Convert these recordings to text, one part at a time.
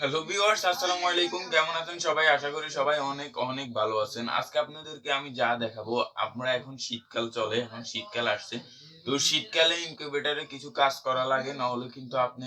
Hello viewers আসসালামু আলাইকুম। কেমন আছেন সবাই? আশা করি সবাই অনেক অনেক ভালো আছেন। আজকে আপনাদেরকে আমি যা দেখাবো, আমরা এখন শীতকাল চলে, এখন শীতকাল আসছে। তো শীতকালে ইনকিউবেটরে কিছু কাজ করা লাগে না হলে কিন্তু আপনি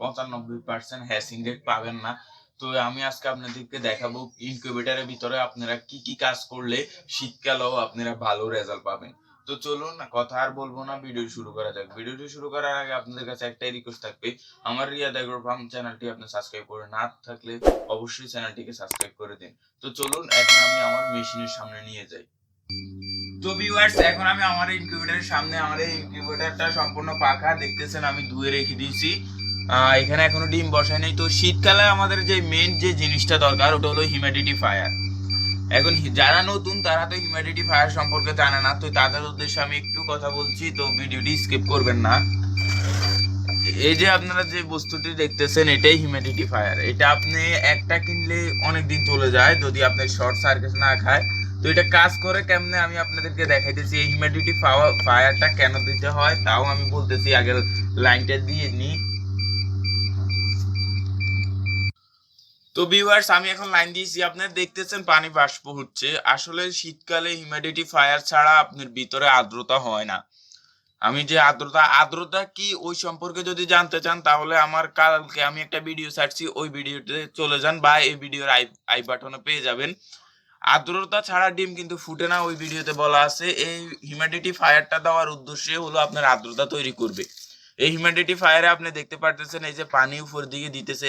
পঁচানব্বই পার্সেন্ট হ্যাসিং রেট পাবেন না। তো আমি আজকে আপনাদেরকে দেখাবো ইনকিউবেটরের ভিতরে আপনারা কি কি কাজ করলে শীতকালেও আপনারা ভালো রেজাল্ট পাবেন। তো চলুন, কথা আর বলব না ভিডিও শুরু করা যাক। ভিডিওটি শুরু করার আগে আপনাদের কাছে একটাই রিকোয়েস্ট থাকবে, আমার রিয়াদ এগ্রো ফার্ম চ্যানেলটি আপনি সাবস্ক্রাইব করে না থাকলে অবশ্যই চ্যানেলটিকে সাবস্ক্রাইব করে দিন। তো চলুন, এখন আমি আমার মেশিনের সামনে নিয়ে যাই। তো ভিউয়ার্স এখন আমি আমার ইনকিউবেটরের সামনে, আমার এই ইনকিউবেটরটা সম্পূর্ণ পাখা, দেখতেছেন আমি ধুয়ে রেখে দিয়েছি। এখানে এখনও ডিম বসায় নেই। তো শীতকালে আমাদের যে মেন যে জিনিসটা দরকার, ওটা হলো হিউমিডিটি ফায়ার এখন যারা নতুন, তারা তো হিউমিডিটি ফায়ার সম্পর্কে জানে না। তো তাদের উদ্দেশ্যে আমি একটু কথা বলছি, তো ভিডিওটি স্কিপ করবেন না। এই যে আপনারা যে বস্তুটি দেখতেছেন, এটাই হিউমিডিটি ফায়ার এটা আপনি একটা কিনলে অনেক দিন চলে যায়, যদি আপনার শর্ট সার্কিট না খায়। তো এটা কাজ করে কেমনে আমি আপনাদেরকে দেখাইতেছি, এই হিউমিডিটি ফায়ারটা কেন দিতে হয়, তাও আমি বলতেছি আগে লাইনটা দিয়ে নিই তো ভিউয়ার্স আমি এখন লাইন দিয়েছি, আপনারা দেখতেছেন পানি বাষ্প হচ্ছে। আসলে শীতকালে হিউমিডিটি ফায়ার ছাড়া আপনার ভিতরে আর্দ্রতা হয় না। আমি যে আর্দ্রতা আর্দ্রতা কি ওই সম্পর্কে যদি জানতে চান, তাহলে আমার কালকে আমি একটা ভিডিও ছাড়ছি, ওই ভিডিওতে চলে যান বা এই ভিডিওর আই আই বাটনে পেয়ে যাবেন। আর্দ্রতা ছাড়া ডিম কিন্তু ফুটে না, ওই ভিডিওতে বলা আছে। এই হিউমিডিটি ফায়ারটা দেওয়ার উদ্দেশ্যে হলো আপনার আর্দ্রতা তৈরি করবে। এই হিউমিডিটি ফায়ারে আপনি দেখতে পারতেছেন, এই যে পানি উপর দিকে দিতেছে,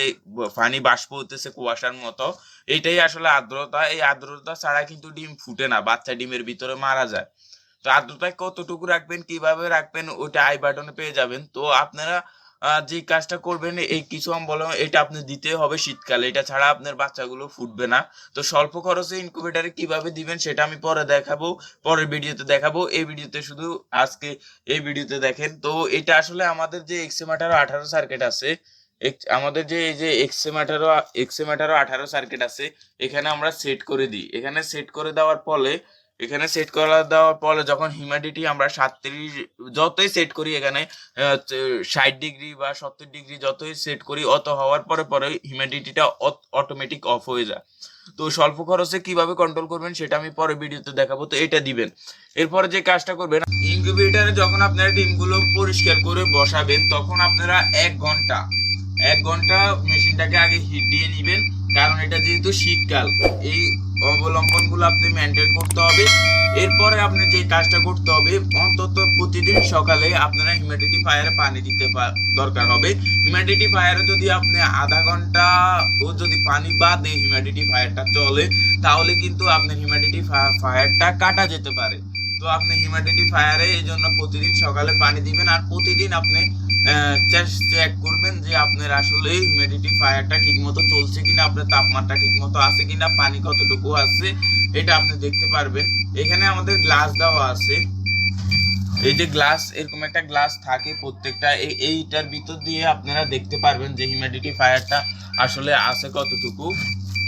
পানি বাষ্প হতেছে কুয়াশার মতো এইটাই আসলে আর্দ্রতা। এই আর্দ্রতা ছাড়া কিন্তু ডিম ফুটে না, বাচ্চা ডিমের ভিতরে মারা যায়। তো আর্দ্রতা কতটুকু রাখবেন, কীভাবে রাখবেন ওটা আই বাটনে পেয়ে যাবেন। তো আপনারা যে কাজটা করবেন, এই কিছু আমি বললাম, এটা আপনি দিতে হবে শীতকালে। এটা ছাড়া আপনার বাচ্চাগুলো ফুটবে না। তো স্বল্প খরচে ইনকিউবেটারে কীভাবে দিবেন, সেটা আমি পরে দেখাবো, পরের ভিডিওতে দেখাবো। এই ভিডিওতে শুধু আজকে এই ভিডিওতে দেখেন। তো এটা আসলে আমাদের যে এক্সএম আঠারো আঠারো সার্কিট আছে আমাদের যে, এই যে এক্সএম আঠারো এক্সএম আঠারো আঠারো সার্কিট আছে, এখানে আমরা সেট করে দিই। এখানে সেট করে দেওয়ার ফলে এখানে সেট করা দেওয়ার পরে যখন হিউমিডিটি আমরা সাতত্রিশ, যতই সেট করি এখানে ষাট ডিগ্রি বা সত্তর ডিগ্রি যতই সেট করি, অত হওয়ার পরে পরে হিউমিডিটিটা অটোমেটিক অফ হয়ে যায়। তো স্বল্প খরচে কীভাবে কন্ট্রোল করবেন সেটা আমি পরে ভিডিওতে দেখাবো, তো এটা দিবেন। এরপরে যে কাজটা করবেন ইনকিউবেটারে যখন আপনারা ডিমগুলো পরিষ্কার করে বসাবেন, তখন আপনারা এক ঘণ্টা এক ঘণ্টা মেশিনটাকে আগে হিট দিয়ে নেবেন, কারণ এটা যেহেতু শীতকাল, এই অবলম্বনগুলো আপনি মেনটেন করতে হবে। এরপরে আপনি যে কাজটা করতে হবে, অন্তত প্রতিদিন সকালে আপনারা হিউমিডিটি ফায়ারে পানি দিতে দরকার হবে। হিউমিডিটি ফায়ারে যদি আপনি আধা ঘণ্টা ও যদি পানি বাদে হিউমিডিটি ফায়ারটা চলে, তাহলে কিন্তু আপনার হিউমিডিটি ফায়ারটা কাটা যেতে পারে। তো আপনি হিউমিডিটি ফায়ারে এই জন্য প্রতিদিন সকালে পানি দিবেন আর প্রতিদিন আপনি চেক করবেন যে আপনার আসলে হিউমিডিটি ফায়ারটা ঠিকমতো চলছে কিনা, আপনার তাপমাত্রা ঠিকমতো আছে কিনা, পানি কতটুকু আছে, এটা আপনি দেখতে পারবেন। এখানে আমাদের গ্লাস দেওয়া আছে। এই যে গ্লাস এরকম একটা গ্লাস থাকে প্রত্যেকটা। এই- এইটার ভিতর দিয়ে আপনারা দেখতে পারবেন যে হিউমিডিটি ফায়ারটা আসলে আছে কতটুকু।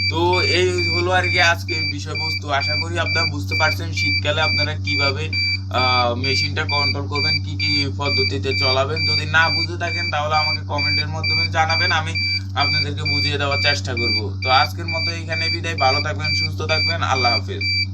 তো এই হলো আর কি আজকের বিষয়বস্তু। আশা করি আপনারা বুঝতে পারছেন শীতকালে আপনারা কীভাবে মেশিনটা কন্ট্রোল করবেন, কি কি পদ্ধতিতে চলাবেন। যদি না বুঝে থাকেন, তাহলে আমাকে কমেন্টের মাধ্যমে জানাবেন, আমি আপনাদেরকে বুঝিয়ে দেওয়ার চেষ্টা করব। তো আজকের মতো এখানে বিদায়, ভালো থাকবেন, সুস্থ থাকবেন, আল্লাহ হাফেজ।